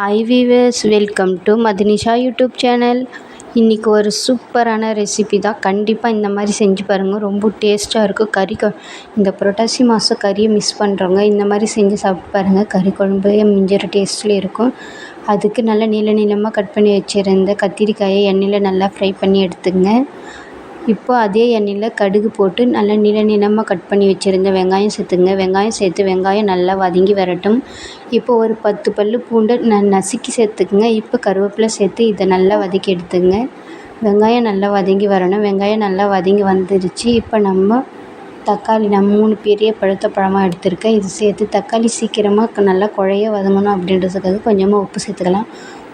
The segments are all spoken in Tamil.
Hi viewers welcome to Madhunisha YouTube channel இன்றைக்கி ஒரு சூப்பரான ரெசிபி தான். கண்டிப்பாக இந்த மாதிரி செஞ்சு பாருங்கள் ரொம்ப டேஸ்ட்டாக இருக்கும் கறி இந்த புரட்டாசி மாதம் கறியை மிஸ் பண்ணுறவங்க இந்த மாதிரி செஞ்சு சாப்பிட்டு பாருங்கள் கறி குழம்பு மிஞ்சிற டேஸ்ட்டில் இருக்கும். அதுக்கு நல்லா நீள நீளமாக கட் பண்ணி வச்சுருந்த கத்திரிக்காயை எண்ணெயில் நல்லா ஃப்ரை பண்ணி எடுத்துங்க. இப்போ அதே எண்ணெயில் கடுகு போட்டு நல்லா நீள நீளமாக கட் பண்ணி வச்சுருந்த வெங்காயம் சேர்த்துங்க. வெங்காயம் சேர்த்து வெங்காயம் நல்லா வதங்கி வரட்டும். இப்போ ஒரு பத்து பல் பூண்டை ந நசுக்கி சேர்த்துக்குங்க. இப்போ கருவேப்பிலை சேர்த்து இதை நல்லா வதக்கி எடுத்துங்க. வெங்காயம் நல்லா வதங்கி வரணும். வெங்காயம் நல்லா வதங்கி வந்துருச்சு. இப்போ நம்ம தக்காளி நான் மூணு பெரிய பழுத்த பழமாக எடுத்திருக்கேன். இது சேர்த்து தக்காளி சீக்கிரமாக நல்லா குழைய வதங்கணும் அப்படின்றதுக்காக கொஞ்சமாக உப்பு சேர்த்துக்கலாம்.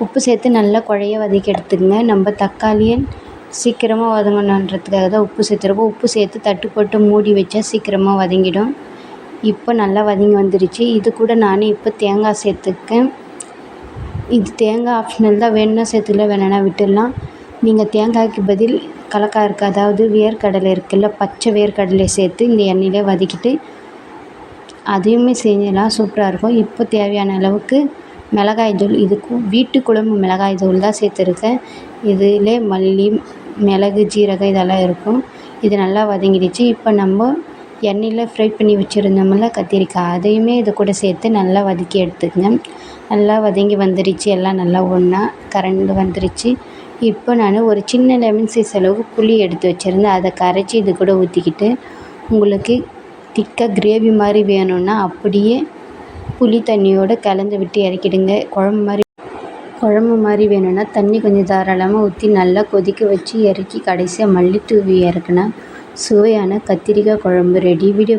உப்பு சேர்த்து நல்லா குழைய வதக்கி எடுத்துக்கங்க. நம்ம தக்காளியை சீக்கிரமாக வதங்கணுன்றதுக்காக தான் உப்பு சேர்த்துருக்கோம் உப்பு சேர்த்து தட்டு போட்டு மூடி வச்சா சீக்கிரமாக வதங்கிடும். இப்போ நல்லா வதங்கி வந்துடுச்சு இது கூட நான் இப்போ தேங்காய் சேர்த்துக்கேன் இது தேங்காய் ஆப்ஷனல் தான். வேணும்னா சேர்த்துக்கலாம் வேணும்னா விட்டுடலாம். நீங்கள் தேங்காய்க்கு பதில் கலக்கா இருக்குது அதாவது வேர்க்கடலை இருக்குல்ல பச்சை வேர்க்கடலை சேர்த்து இந்த எண்ணெயிலே வதக்கிட்டு அதையுமே செஞ்சலாம் சூப்பராக இருக்கும். இப்போ தேவையான அளவுக்கு மிளகாய் தூள் இதுக்கும் வீட்டு குழம்பு மிளகாய் தூள் தான் சேர்த்துருக்கேன். இதில் மல்லி மிளகு ஜீரகம் இதெல்லாம் இருக்கும். இது நல்லா வதங்கிடுச்சு. இப்போ நம்ம எண்ணெயில் ஃப்ரை பண்ணி வச்சுருந்தோம்ல கத்திரிக்காய் அதையுமே இது கூட சேர்த்து நல்லா வதக்கி எடுத்துக்கங்க. நல்லா வதங்கி வந்துடுச்சு. எல்லாம் நல்லா ஒன்றா கரண்டு வந்துடுச்சு. இப்போ நான் ஒரு சின்ன லெமன் சைஸ் அளவுக்கு புளி எடுத்து வச்சுருந்தேன். அதை கரைச்சி இது கூட ஊற்றிக்கிட்டு உங்களுக்கு திக்காக கிரேவி மாதிரி வேணும்னா அப்படியே புளி தண்ணியோடு கலந்து விட்டு இறக்கிடுங்க. குழம்பு மாதிரி குழம்பு மாதிரி வேணும்னா தண்ணி கொஞ்சம் தாராளமாக ஊற்றி நல்லா கொதிக்க வச்சு இறக்கி கடைசியாக மல்லித்தூவி இறக்குனா சுவையான கத்திரிக்காய் குழம்பு ரெடி வீடியோ